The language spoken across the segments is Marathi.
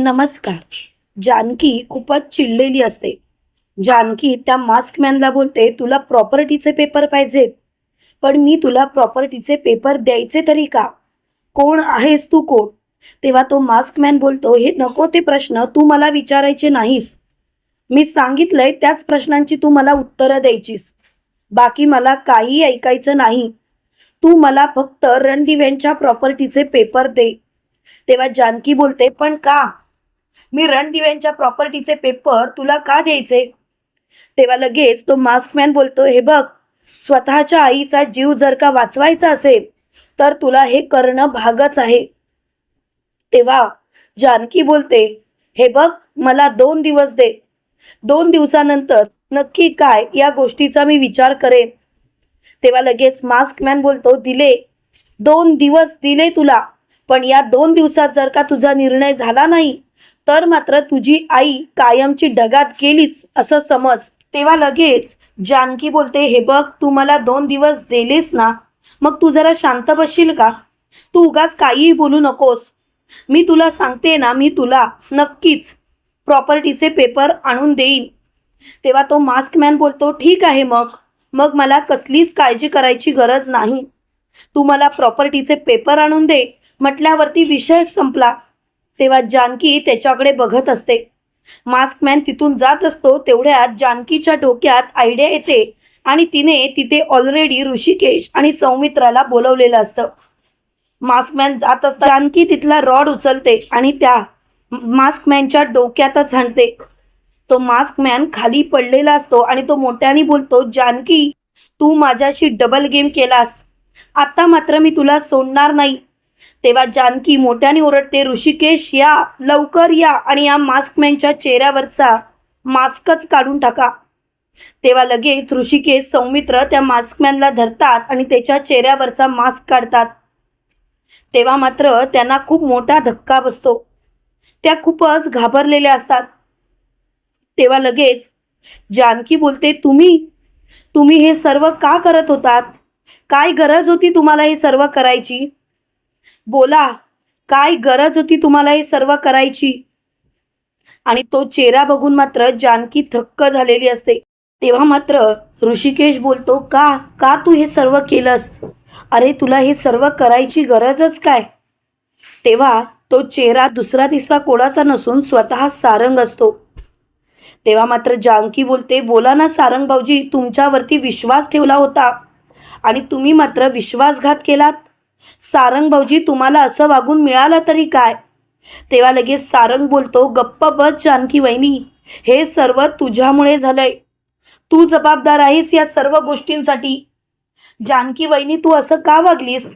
नमस्कार. जानकी खूपच चिडलेली असते. जानकी त्या मास्कमॅनला बोलते तुला प्रॉपर्टीचे पेपर पाहिजेत. पण मी तुला प्रॉपर्टीचे पेपर द्यायचे तरी का? कोण आहेस तू कोण? तेव्हा तो मास्कमॅन बोलतो हे नको ते प्रश्न तू मला विचारायचे नाहीस. मी सांगितलंय त्याच प्रश्नांची तू मला उत्तरं द्यायचीस. बाकी मला काही ऐकायचं नाही. तू मला फक्त रणदिव्यांच्या प्रॉपर्टीचे पेपर दे. तेव्हा जानकी बोलते पण का? मी रणदिव्यांच्या प्रॉपर्टीचे पेपर तुला का द्यायचे? तेव्हा लगेच तो मास्कमॅन बोलतो हे बघ स्वतःच्या आईचा जीव जर का वाचवायचा असेल तर तुला हे करणं भागच आहे. तेव्हा जानकी बोलते हे बघ मला दोन दिवस दे. दोन दिवसानंतर नक्की काय या गोष्टीचा मी विचार करेन. तेव्हा लगेच मास्कमॅन बोलतो दिले. दोन दिवस दिले तुला पण या दोन दिवसात जर का तुझा निर्णय झाला नाही तर मात्र तुझी आई कायमची डगात गेलीच असं समज. तेव्हा लगेच जानकी बोलते हे बघ तू मला दोन दिवस दिलेस ना मग तू जरा शांत बसशील का? तू उगाच काहीही बोलू नकोस. मी तुला सांगते ना मी तुला नक्कीच प्रॉपर्टीचे पेपर आणून देईन. तेव्हा तो मास्कमॅन बोलतो ठीक आहे मग. मग मला कसलीच काळजी करायची गरज नाही. तू मला प्रॉपर्टीचे पेपर आणून दे. म्हटल्यावरती विषय संपला. तेव्हा जानकी त्याच्याकडे बघत असते. मास्कमॅन तिथून जात असतो तेवढ्यात जानकीच्या डोक्यात आयडिया येते आणि तिने तिथे ऑलरेडी ऋषिकेश आणि सौमित्राला बोलवलेलं असतं. मास्कमॅन जात असता जानकी तिथला रॉड उचलते आणि त्या मास्कमॅनच्या डोक्यातच हाणते. तो मास्कमॅन खाली पडलेला असतो आणि तो मोठ्याने बोलतो जानकी तू माझ्याशी डबल गेम केलास. आता मात्र मी तुला सोडणार नाही. तेव्हा जानकी मोठ्याने ओरडते ऋषिकेश या लवकर या आणि या मास्कमॅनच्या चेहऱ्यावरचा मास्कच काढून टाका. तेव्हा लगेच ऋषिकेश सौमित्र त्या मास्कमॅनला धरतात आणि त्याच्या चेहऱ्यावरचा मास्क काढतात. तेव्हा मात्र त्यांना खूप मोठा धक्का बसतो. त्या खूपच घाबरलेल्या असतात. तेव्हा लगेच जानकी बोलते तुम्ही तुम्ही हे सर्व का करत होतात? काय गरज होती तुम्हाला हे सर्व करायची? बोला काय गरज होती तुम्हाला हे सर्व करायची? आणि तो चेहरा बघून मात्र जानकी थक्क झालेली असते. तेव्हा मात्र ऋषिकेश बोलतो का का तू हे सर्व केलंस? अरे तुला हे सर्व करायची गरजच काय? तेव्हा तो चेहरा दुसरा तिसरा कोणाचा नसून स्वतः सारंग असतो. तेव्हा मात्र जानकी बोलते बोला ना सारंग भाऊजी तुमच्यावरती विश्वास ठेवला होता आणि तुम्ही मात्र विश्वासघात केलात? सारंग भाऊजी तुम्हाला असं वागून मिळालं तरी काय? तेव्हा लगेच सारंग बोलतो गप्प बस जानकी वहिनी हे सर्व तुझ्यामुळे झालंय. तू जबाबदार आहेस या सर्व गोष्टींसाठी. जानकी वहिनी तू असं का वागलीस?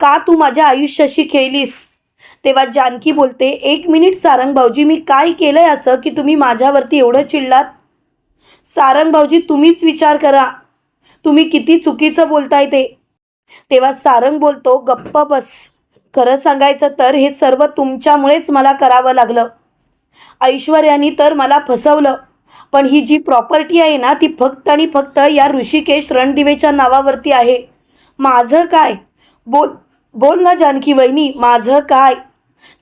का तू माझ्या आयुष्याशी खेळलीस? तेव्हा जानकी बोलते एक मिनिट सारंग भाऊजी मी काय केलंय असं की तुम्ही माझ्यावरती एवढं चिडलात? सारंग भाऊजी तुम्हीच विचार करा. तुम्ही किती चुकीचं बोलताय ते. तेव्हा सारंग बोलतो गप्प बस. खरं सांगायचं तर हे सर्व तुमच्यामुळेच मला करावं लागलं. ऐश्वर्यानी तर मला फसवलं. पण ही जी प्रॉपर्टी आहे ना ती फक्त आणि फक्त या ऋषिकेश रणदिवेच्या नावावरती आहे. माझं काय? बोल बोल ना जानकी वहिनी माझं काय?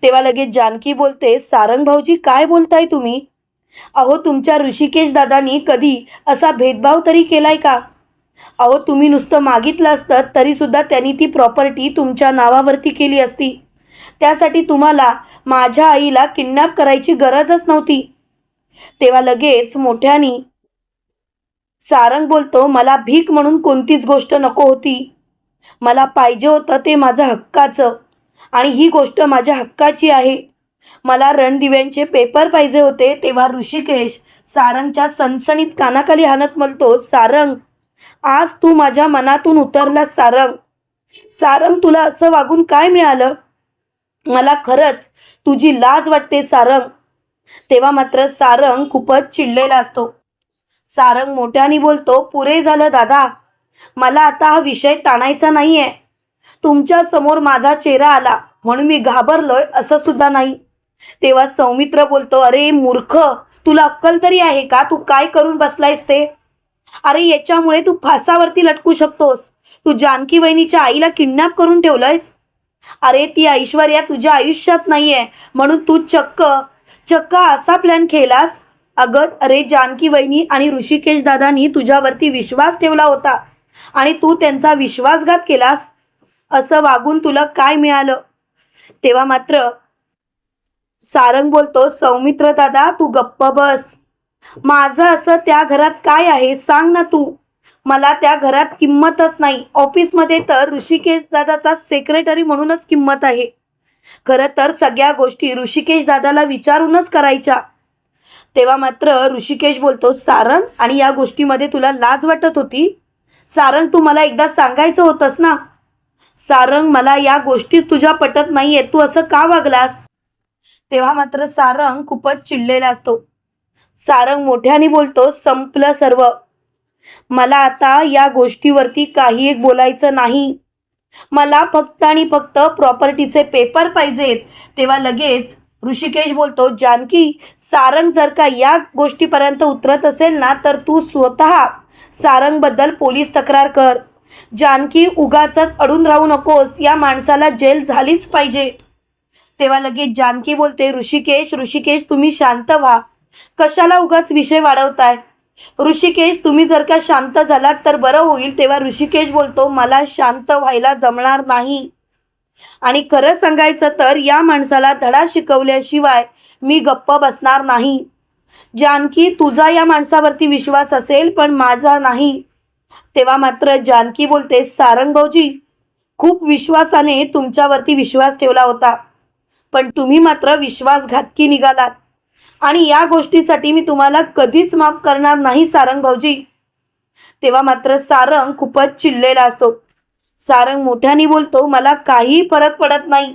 तेव्हा लगेच जानकी बोलते सारंग भाऊजी काय बोलताय तुम्ही? अहो तुमच्या ऋषिकेश दादानी कधी असा भेदभाव तरी केलाय का? अहो तुम्ही नुसतं मागितलं असतं तरीसुद्धा त्यांनी ती प्रॉपर्टी तुमच्या नावावरती केली असती. त्यासाठी तुम्हाला माझ्या आईला किडनॅप करायची गरजच नव्हती. तेव्हा लगेच मोठ्यानी सारंग बोलतो मला भीक म्हणून कोणतीच गोष्ट नको होती. मला पाहिजे होतं ते माझं हक्काचं आणि ही गोष्ट माझ्या हक्काची आहे. मला रणदिव्यांचे पेपर पाहिजे होते तेव्हा ऋषिकेश सारंगच्या सणसणीत कानाखाली हाणत म्हणतो सारंग आज तू माझ्या मनातून उतरला सारंग. सारंग तुला असं वागून काय मिळालं? मला खरंच तुझी लाज वाटते सारंग. तेव्हा मात्र सारंग खूपच चिडलेला असतो. सारंग मोठ्याने बोलतो पुरे झालं दादा. मला आता हा विषय ताणायचा नाहीये. तुमच्यासमोर माझा चेहरा आला म्हणून मी घाबरलोय असं सुद्धा नाही. तेव्हा सौमित्र बोलतो अरे मूर्ख. तुला अक्कल तरी आहे का? तू काय करून बसलायस ते? अरे याच्यामुळे तू फासावरती लटकू शकतोस. तू जानकी वहिनीच्या आईला किडनॅप करून ठेवलंयस? अरे ती ऐश्वर्या तुझ्या आयुष्यात नाहीये म्हणून तू चक्क चक्क असा प्लॅन केलास? अगं अरे जानकी वहिनी आणि ऋषिकेश दादानी तुझ्यावरती विश्वास ठेवला होता आणि तू त्यांचा विश्वासघात केलास. असं वागून तुला काय मिळालं? तेव्हा मात्र सारंग बोलतो सौमित्र दादा तू गप्प बस. माझं असं त्या घरात काय आहे सांग ना तू. मला त्या घरात किंमतच नाही. ऑफिसमध्ये तर ऋषिकेश दादाचा सेक्रेटरी म्हणूनच किंमत आहे. खरं तर सगळ्या गोष्टी ऋषिकेश दादाला विचारूनच करायच्या. तेव्हा मात्र ऋषिकेश बोलतो सारंग आणि या गोष्टीमध्ये तुला लाज वाटत होती? सारंग तू मला एकदा सांगायचं होतंस ना? सारंग मला या गोष्टीच तुझ्या पटत नाहीये. तू असं का वागलास? तेव्हा मात्र सारंग खूपच चिडलेला असतो. सारंग मोठ्याने बोलतो संपलं सर्व. मला आता या गोष्टीवरती काही एक बोलायचं नाही. मला फक्त आणि फक्त प्रॉपर्टीचे पेपर पाहिजेत. तेव्हा लगेच ऋषिकेश बोलतो जानकी सारंग जर का या गोष्टीपर्यंत उतरत असेल ना तर तू स्वतः सारंगबद्दल पोलीस तक्रार कर. जानकी उगाच अडून राहू नकोस. या माणसाला जेल झालीच पाहिजे. तेव्हा लगेच जानकी बोलते ऋषिकेश ऋषिकेश तुम्ही शांत व्हा. कशाला उगाच विषय वाढवताय? ऋषिकेश तुम्ही जर का शांत झालात तर बरं होईल तेव्हा ऋषिकेश बोलतो मला शांत व्हायला जमणार नाही. आणि खरं सांगायचं तर या माणसाला धडा शिकवल्याशिवाय मी गप्प बसणार नाही. जानकी तुझा या माणसावरती विश्वास असेल पण माझा नाही. तेव्हा मात्र जानकी बोलते सारंगभाऊजी खूप विश्वासाने तुमच्यावरती विश्वास ठेवला होता. पण तुम्ही मात्र विश्वासघातकी निघालात. आणि या गोष्टीसाठी मी तुम्हाला कधीच माफ करणार नाही सारंग भाऊजी. तेव्हा मात्र सारंग खूपच चिडलेला असतो. सारंग मोठ्याने बोलतो मला काही फरक पडत नाही.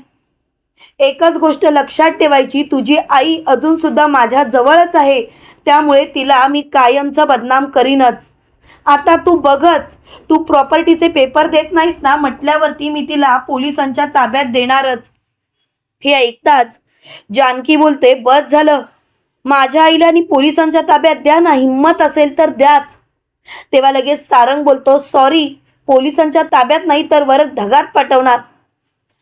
एकच गोष्ट लक्षात ठेवायची तुझी आई अजून सुद्धा माझ्या जवळच आहे. त्यामुळे तिला मी कायमचा बदनाम करीनच. आता तू बघच तू प्रॉपर्टीचे पेपर देत नाहीस ना म्हटल्यावरती मी तिला पोलिसांच्या ताब्यात देणारच. हे ऐकताच जानकी बोलते बस झालं. माझ्या आईला आणि पोलिसांच्या ताब्यात द्या ना हिंमत असेल तर द्याच. तेव्हा लगेच सारंग बोलतो सॉरी पोलिसांच्या ताब्यात नाही तर वर ढगात पाठवणार.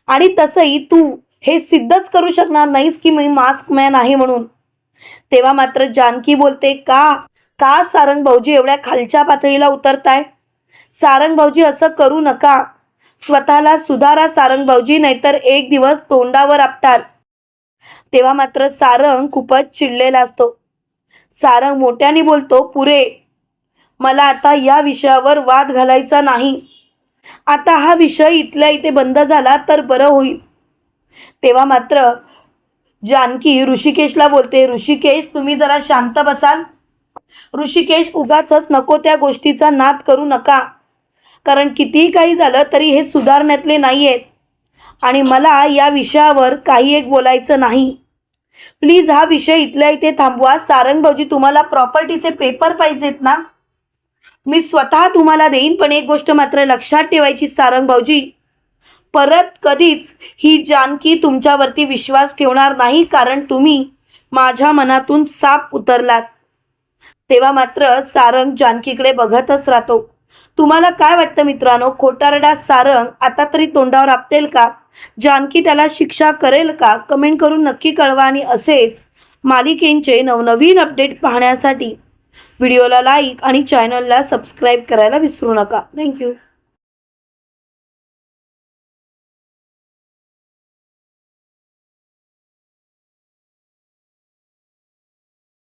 आणि तसंही तू हे सिद्धच करू शकणार नाहीस की मी मास्क मॅन आहे म्हणून. तेव्हा मात्र जानकी बोलते का? का सारंग भाऊजी एवढ्या खालच्या पातळीला उतरताय? सारंग भाऊजी असं करू नका. स्वतःला सुधारा सारंग भाऊजी नाहीतर एक दिवस तोंडावर आपटाल. तेव्हा मात्र सारंग खूपच चिडलेला असतो. सारंग मोठ्याने बोलतो पुरे मला आता या विषयावर वाद घालायचा नाही. आता हा विषय इथल्या इथे बंद झाला तर बरं होईल. तेव्हा मात्र जानकी ऋषिकेशला बोलते ऋषिकेश तुम्ही जरा शांत बसाल. ऋषिकेश उगाच नको त्या गोष्टीचा नाद करू नका. कारण कितीही काही झालं तरी हे सुधारण्यातले नाही आहेत आणि मला या विषयावर काही एक बोलायचं नाही. प्लीज हा विषय इथल्या इथे थांबवा. सारंग भाऊजी तुम्हाला प्रॉपर्टीचे पेपर पाहिजेत ना? मी स्वतः तुम्हाला देईन पण एक गोष्ट मात्र लक्षात ठेवायची सारंग भाऊजी. परत कधीच ही जानकी तुमच्यावरती विश्वास ठेवणार नाही कारण तुम्ही माझ्या मनातून साप उतरलात. तेव्हा मात्र सारंग जानकीकडे बघतच राहतो. तुम्हाला काय वाटतं मित्रांनो? खोटारडा सारंग आता तरी तोंडावर आपटेल का? जानकी त्याला शिक्षा करेल का? कमेंट करून नक्की कळवा आणि असेच मालिकेंचे नवनवीन अपडेट पाहण्यासाठी व्हिडिओला लाईक आणि चॅनलला सबस्क्राईब करायला विसरू नका. थँक्यू.